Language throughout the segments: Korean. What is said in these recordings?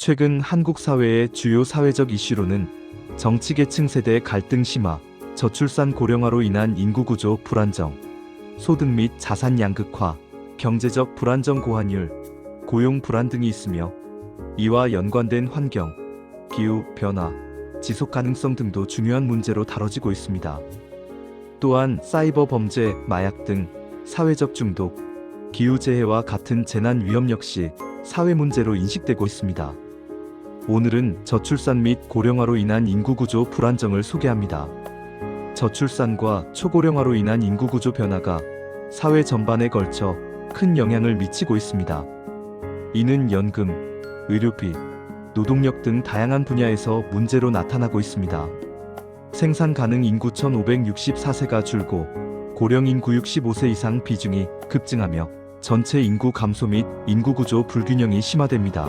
최근 한국 사회의 주요 사회적 이슈로는 정치계층 세대 갈등 심화, 저출산 고령화로 인한 인구 구조 불안정, 소득 및 자산 양극화, 경제적 불안정 고환율, 고용 불안 등이 있으며 이와 연관된 환경, 기후 변화, 지속 가능성 등도 중요한 문제로 다뤄지고 있습니다. 또한 사이버 범죄, 마약 등 사회적 중독, 기후 재해와 같은 재난 위험 역시 사회 문제로 인식되고 있습니다. 오늘은 저출산 및 고령화로 인한 인구 구조 불안정을 소개합니다. 저출산과 초고령화로 인한 인구 구조 변화가 사회 전반에 걸쳐 큰 영향을 미치고 있습니다. 이는 연금, 의료비, 노동력 등 다양한 분야에서 문제로 나타나고 있습니다. 생산 가능 인구 1564세가 줄고 고령 인구 65세 이상 비중이 급증하며 전체 인구 감소 및 인구 구조 불균형이 심화됩니다.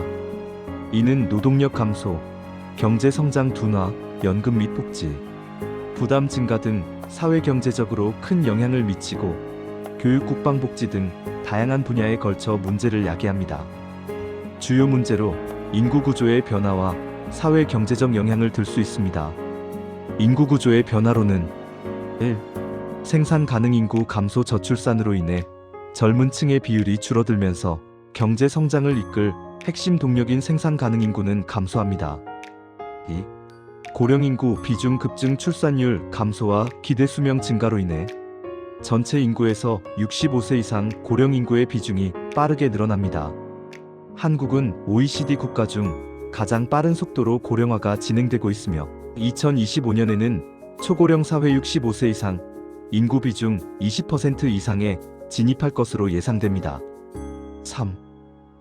이는 노동력 감소, 경제 성장 둔화, 연금 및 복지, 부담 증가 등 사회 경제적으로 큰 영향을 미치고 교육 국방 복지 등 다양한 분야에 걸쳐 문제를 야기합니다. 주요 문제로 인구 구조의 변화와 사회 경제적 영향을 들 수 있습니다. 인구 구조의 변화로는 1. 생산 가능 인구 감소 저출산으로 인해 젊은 층의 비율이 줄어들면서 경제 성장을 이끌 핵심 동력인 생산 가능 인구는 감소합니다. 2. 고령 인구 비중 급증 출산율 감소와 기대 수명 증가로 인해 전체 인구에서 65세 이상 고령 인구의 비중이 빠르게 늘어납니다. 한국은 OECD 국가 중 가장 빠른 속도로 고령화가 진행되고 있으며 2025년에는 초고령 사회 65세 이상 인구 비중 20% 이상에 진입할 것으로 예상됩니다. 3.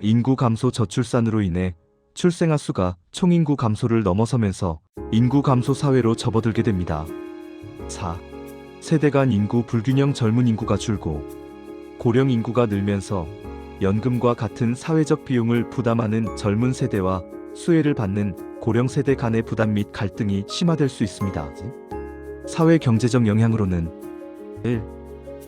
인구 감소 저출산으로 인해 출생아 수가 총인구 감소를 넘어서면서 인구 감소 사회로 접어들게 됩니다. 4. 세대 간 인구 불균형 젊은 인구가 줄고 고령 인구가 늘면서 연금과 같은 사회적 비용을 부담하는 젊은 세대와 수혜를 받는 고령 세대 간의 부담 및 갈등이 심화될 수 있습니다. 사회 경제적 영향으로는 1.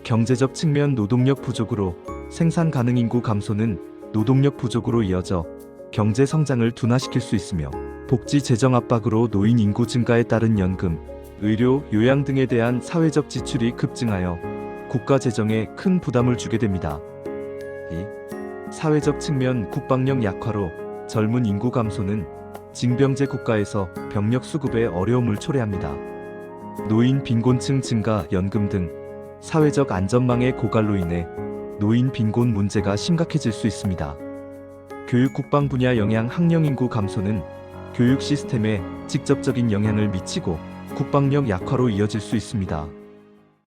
경제적 측면 노동력 부족으로 생산 가능 인구 감소는 노동력 부족으로 이어져 경제 성장을 둔화시킬 수 있으며 복지 재정 압박으로 노인 인구 증가에 따른 연금, 의료, 요양 등에 대한 사회적 지출이 급증하여 국가 재정에 큰 부담을 주게 됩니다. 2. 사회적 측면 국방력 약화로 젊은 인구 감소는 징병제 국가에서 병력 수급에 어려움을 초래합니다. 노인 빈곤층 증가, 연금 등 사회적 안전망의 고갈로 인해 노인 빈곤 문제가 심각해질 수 있습니다. 교육 국방 분야 영향 학령 인구 감소는 교육 시스템에 직접적인 영향을 미치고 국방력 약화로 이어질 수 있습니다.